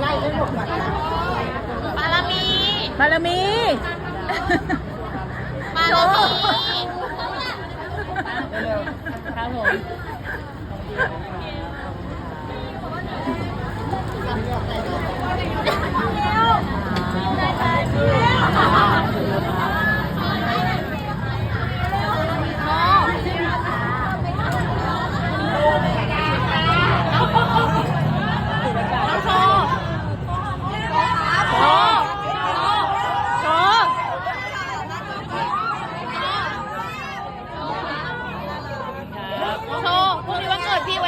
ไล่ให้หมดก่อนนะบารมีบารมีบารมีครับผม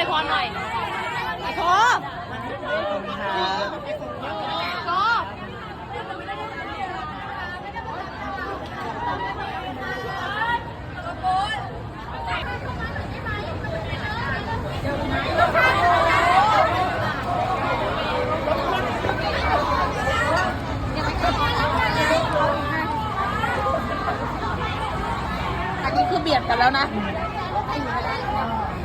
พี่ไวยพรหน่อยโชว์โชว์อันนี้คือเบียดกันแล้วนะ